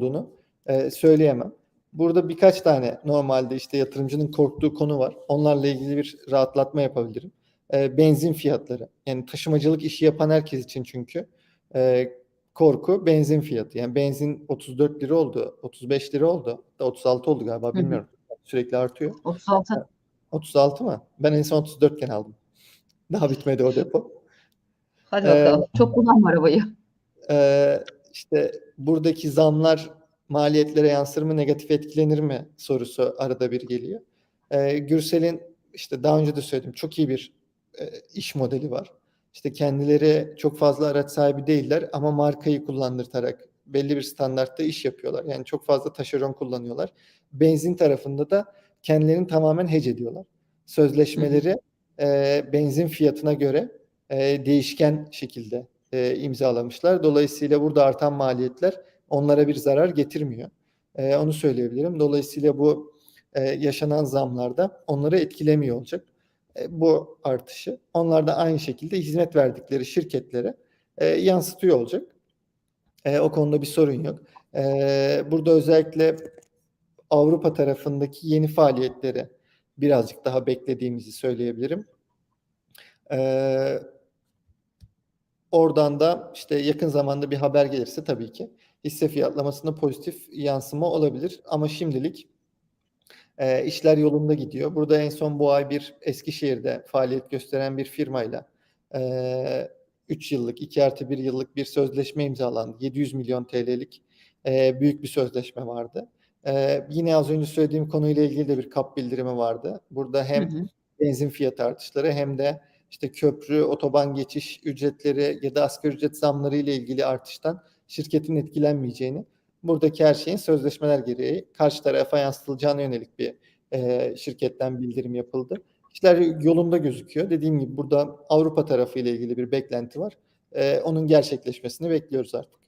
olduğunu e, söyleyemem. Burada birkaç tane normalde işte yatırımcının korktuğu konu var. Onlarla ilgili bir rahatlatma yapabilirim. E, benzin fiyatları. Yani taşımacılık işi yapan herkes için çünkü e, korku benzin fiyatı. Yani benzin 34 lira oldu, 35 lira oldu. Da 36 oldu galiba Hı hı. bilmiyorum. Sürekli artıyor. 36. 36 mı? Ben en son 34 iken aldım. Daha bitmedi o depo. Hadi Ee, bakalım. Çok kullanma arabayı. Ee, işte buradaki zamlar maliyetlere yansır mı, negatif etkilenir mi sorusu arada bir geliyor. Ee, Gürsel'in işte daha önce de söyledim çok iyi bir e, iş modeli var. İşte kendileri çok fazla araç sahibi değiller ama markayı kullandırtarak belli bir standartta iş yapıyorlar. Yani çok fazla taşeron kullanıyorlar. Benzin tarafında da kendilerini tamamen hedge ediyorlar. Sözleşmeleri e, benzin fiyatına göre e, değişken şekilde e, imzalamışlar. Dolayısıyla burada artan maliyetler onlara bir zarar getirmiyor. E, onu söyleyebilirim. Dolayısıyla bu e, yaşanan zamlarda onları etkilemiyor olacak. E, bu artışı. Onlar da aynı şekilde hizmet verdikleri şirketlere e, yansıtıyor olacak. E, o konuda bir sorun yok. E, burada özellikle Avrupa tarafındaki yeni faaliyetleri birazcık daha beklediğimizi söyleyebilirim. Ee, oradan da işte yakın zamanda bir haber gelirse tabii ki hisse fiyatlamasında pozitif yansıma olabilir. Ama şimdilik e, işler yolunda gidiyor. Burada en son bu ay bir Eskişehir'de faaliyet gösteren bir firmayla e, 3 yıllık, 2 artı 1 yıllık bir sözleşme imzalandı. 700 milyon TL'lik e, büyük bir sözleşme vardı. E, yine az önce söylediğim konuyla ilgili de bir kap bildirimi vardı. Burada hem Hı hı. benzin fiyatı artışları hem de işte köprü, otoban geçiş ücretleri ya da asgari ücret zamları ile ilgili artıştan şirketin etkilenmeyeceğini, buradaki her şeyin sözleşmeler gereği karşı tarafa yansıtılacağına yönelik bir e, şirketten bildirim yapıldı. İşler yolunda gözüküyor. Dediğim gibi burada Avrupa tarafı ile ilgili bir beklenti var. E, onun gerçekleşmesini bekliyoruz artık.